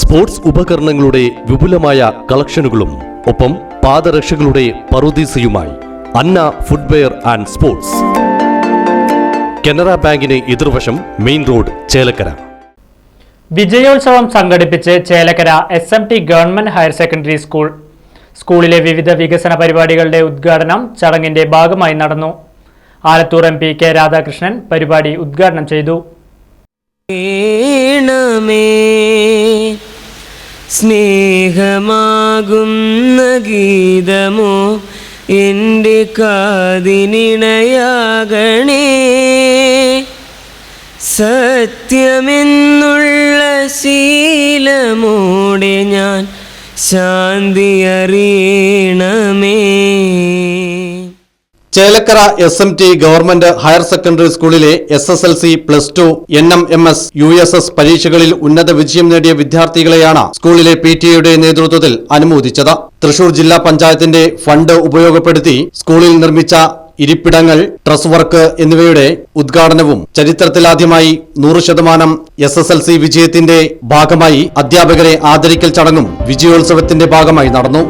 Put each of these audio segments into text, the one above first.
Sports ഉപകരണങ്ങളുടെ വിപുലമായ കളക്ഷനുകളും ഒപ്പം പാദരക്ഷകളുടെ പറുദീസയുമായി Anna footwear and sports. Canara ബാങ്കിന് എതിർവശം മെയിൻ റോഡ് ചേലക്കര. വിജയോത്സവം സംഘടിപ്പിച്ച് Chelakkara S M T government higher secondary school. സ്കൂളിലെ വിവിധ വികസന പരിപാടികളുടെ ഉദ്ഘാടനം ചടങ്ങിന്റെ ഭാഗമായി നടന്നു. Alathur M P K Radhakrishnan പരിപാടി ഉദ്ഘാടനം ചെയ്തു. സ്നേഹമാകുന്ന ഗീതമോ എന്റെ കാതിനിണയാകണേ. സത്യമെന്നുള്ള ശീലമോടെ ഞാൻ ശാന്തി അറിയണമേ Chelakkara S M T government higher secondary സ്കൂളിലെ S S L C plus two N M M S U S S പരീക്ഷകളിൽ ഉന്നത വിജയം നേടിയ വിദ്യാർത്ഥികളെയാണ് സ്കൂളിലെ പി ടി എയുടെ നേതൃത്വത്തിൽ അനുമോദിച്ചത്. തൃശൂർ ജില്ലാ പഞ്ചായത്തിന്റെ ഫണ്ട് ഉപയോഗപ്പെടുത്തി സ്കൂളിൽ നിർമ്മിച്ച ഇരിപ്പിടങ്ങൾ ട്രസ് വർക്ക് എന്നിവയുടെ ഉദ്ഘാടനവും ചരിത്രത്തിലാദ്യമായി നൂറ് ശതമാനം എസ് എസ് എൽ സി വിജയത്തിന്റെ ഭാഗമായി അധ്യാപകരെ ആദരിക്കൽ ചടങ്ങും വിജയോത്സവത്തിന്റെ ഭാഗമായി നടന്നു.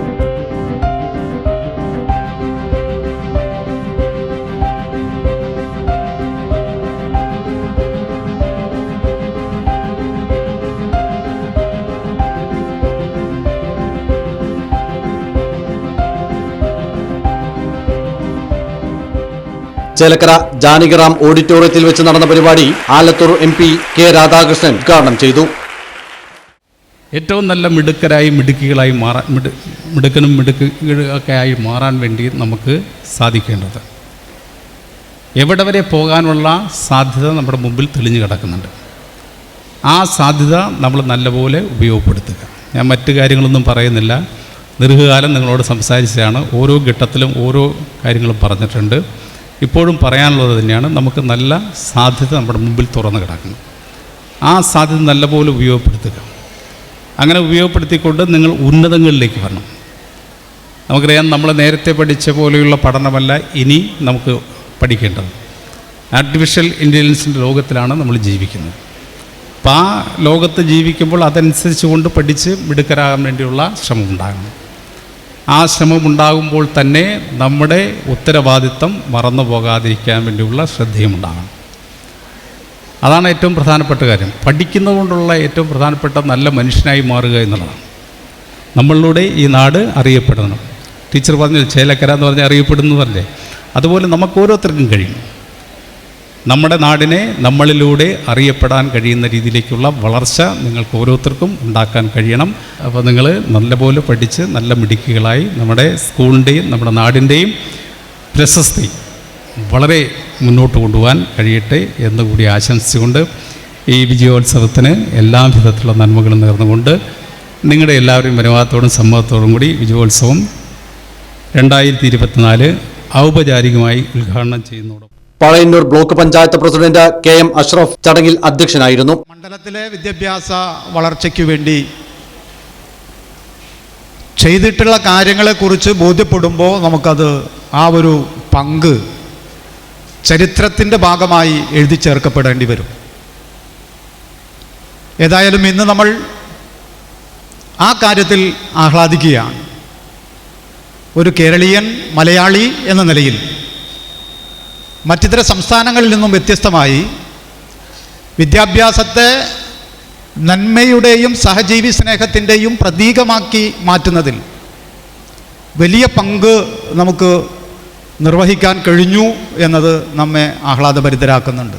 ചേലക്കര ജാനകിറാം ഓഡിറ്റോറിയത്തിൽ വെച്ച് നടന്ന പരിപാടി Alathur M P K Radhakrishnan ഉദ്ഘാടനം ചെയ്തു. ഏറ്റവും നല്ല മിടുക്കരായി മിടുക്കികളായി മാറാൻ മിടു മിടുക്കനും മിടുക്കുകളൊക്കെ ആയി മാറാൻ വേണ്ടി നമുക്ക് സാധിക്കേണ്ടത്. എവിടെ വരെ പോകാനുള്ള സാധ്യത നമ്മുടെ മുമ്പിൽ തെളിഞ്ഞു കിടക്കുന്നുണ്ട്. ആ സാധ്യത നമ്മൾ നല്ലപോലെ ഉപയോഗപ്പെടുത്തുക. ഞാൻ മറ്റു കാര്യങ്ങളൊന്നും പറയുന്നില്ല. ദീർഘകാലം നിങ്ങളോട് സംസാരിച്ചാണ് ഓരോ ഘട്ടത്തിലും ഓരോ കാര്യങ്ങളും പറഞ്ഞിട്ടുണ്ട്. ഇപ്പോഴും പറയാനുള്ളത് തന്നെയാണ് നമുക്ക് നല്ല സാധ്യത നമ്മുടെ മുമ്പിൽ തുറന്നു കിടക്കുന്നു ആ സാധ്യത നല്ലപോലെ ഉപയോഗപ്പെടുത്തുക. അങ്ങനെ ഉപയോഗപ്പെടുത്തിക്കൊണ്ട് നിങ്ങൾ ഉന്നതങ്ങളിലേക്ക് വരണം. നമുക്കറിയാം നമ്മൾ നേരത്തെ പഠിച്ച പോലെയുള്ള പഠനമല്ല ഇനി നമുക്ക് പഠിക്കേണ്ടത്. ആർട്ടിഫിഷ്യൽ ഇന്റലിജൻസിന്റെ ലോകത്തിലാണ് നമ്മൾ ജീവിക്കുന്നത്. അപ്പോൾ ആ ലോകത്ത് ജീവിക്കുമ്പോൾ അതനുസരിച്ച് കൊണ്ട് പഠിച്ച് മിടുക്കരാകാൻ വേണ്ടിയുള്ള ശ്രമം ഉണ്ടാകണം ആ ശ്രമം ഉണ്ടാകുമ്പോൾ തന്നെ നമ്മുടെ ഉത്തരവാദിത്തം മറന്നു പോകാതിരിക്കാൻ വേണ്ടിയുള്ള ശ്രദ്ധയും ഉണ്ടാകണം. അതാണ് ഏറ്റവും പ്രധാനപ്പെട്ട കാര്യം. പഠിക്കുന്നതുകൊണ്ടുള്ള ഏറ്റവും പ്രധാനപ്പെട്ട നല്ല മനുഷ്യനായി മാറുക എന്നുള്ളതാണ്. നമ്മളിലൂടെ ഈ നാട് അറിയപ്പെടണം. ടീച്ചർ പറഞ്ഞു ചേലക്കര എന്ന് പറഞ്ഞാൽ അറിയപ്പെടുന്നു പറഞ്ഞേ അതുപോലെ നമുക്ക് ഓരോരുത്തർക്കും കഴിയും. നമ്മുടെ നാടിനെ നമ്മളിലൂടെ അറിയപ്പെടാൻ കഴിയുന്ന രീതിയിലേക്കുള്ള വളർച്ച നിങ്ങൾക്ക് ഓരോരുത്തർക്കും ഉണ്ടാക്കാൻ കഴിയണം. അപ്പോൾ നിങ്ങൾ നല്ലപോലെ പഠിച്ച് നല്ല മിടുക്കുകളായി നമ്മുടെ സ്കൂളിന്റെയും നമ്മുടെ നാടിന്റെയും പ്രശസ്തി വളരെ മുന്നോട്ട് കൊണ്ടുപോകാൻ കഴിയട്ടെ എന്ന് കൂടി ആശംസിച്ചുകൊണ്ട് ഈ വിജയോത്സവത്തിന് എല്ലാ വിധത്തിലുള്ള നന്മകളും നേർന്നുകൊണ്ട് നിങ്ങളുടെ എല്ലാവരും മനോഭാവത്തോടും സമ്മതത്തോടും കൂടി വിജയോത്സവം രണ്ടായിരത്തി ഇരുപത്തിനാല് ഔപചാരികമായി ഉദ്ഘാടനം ചെയ്യുന്നതോടൊപ്പം Pazhayannur block panchayat president K M Ashraf ചടങ്ങിൽ അധ്യക്ഷനായിരുന്നു. മണ്ഡലത്തിലെ വിദ്യാഭ്യാസ വളർച്ചയ്ക്ക് വേണ്ടി ചെയ്തിട്ടുള്ള കാര്യങ്ങളെക്കുറിച്ച് ബോധ്യപ്പെടുമ്പോൾ നമുക്കത് ആ ഒരു പങ്ക് ചരിത്രത്തിന്റെ ഭാഗമായി എഴുതി ചേർക്കപ്പെടേണ്ടി വരും. ഏതായാലും ഇന്ന് നമ്മൾ ആ കാര്യത്തിൽ ആഹ്ലാദിക്കുകയാണ്. ഒരു കേരളീയൻ മലയാളി എന്ന നിലയിൽ മറ്റിതര സംസ്ഥാനങ്ങളിൽ നിന്നും വ്യത്യസ്തമായി വിദ്യാഭ്യാസത്തെ നന്മയുടെയും സഹജീവി സ്നേഹത്തിന്റെയും പ്രതീകമാക്കി മാറ്റുന്നതിൽ വലിയ പങ്ക് നമുക്ക് നിർവഹിക്കാൻ കഴിഞ്ഞു എന്നത് നമ്മെ ആഹ്ലാദഭരിതരാക്കുന്നുണ്ട്.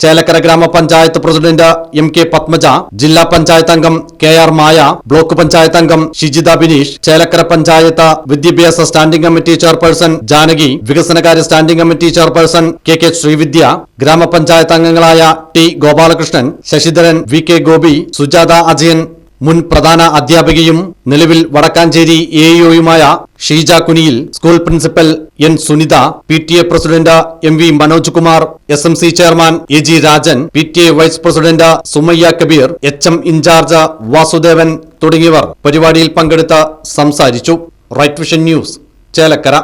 ചേലക്കര ഗ്രാമപഞ്ചായത്ത് പ്രസിഡന്റ് എം കെ പത്മജ ജില്ലാ പഞ്ചായത്ത് അംഗം K R Maya block panchayat അംഗം ഷിജിത ബിനീഷ് ചേലക്കര പഞ്ചായത്ത് വിദ്യാഭ്യാസ സ്റ്റാൻഡിംഗ് കമ്മിറ്റി ചെയർപേഴ്സൺ ജാനകി വികസനകാര്യ standing committee chairperson K K Sreevidya ഗ്രാമപഞ്ചായത്ത് അംഗങ്ങളായ T Gopalakrishnan Sasidharan V K Gopi Sujatha Ajayan മുൻ പ്രധാന അധ്യാപികയും നിലവിൽ Vadakkanchery A ഇഒയുമായ Sheeja Kuniyil school principal N Sunitha P T A president M V Manoj Kumar S M C chairman A G Rajan P T A vice president Sumayya Kabeer H M in-charge Vasudevan തുടങ്ങിയവർ പരിപാടിയിൽ പങ്കെടുത്ത് സംസാരിച്ചു. Right vision news Chelakkara.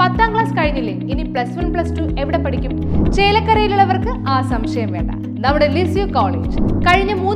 പത്താം class കഴിഞ്ഞില്ലേ? ഇനി plus one plus to എവിടെ പഠിക്കും? ചേലക്കരയിലുള്ളവർക്ക് ആ സംശയം വേണ്ട. നമ്മുടെ ലിസ്യു കോളേജ്. കഴിഞ്ഞ മൂന്ന്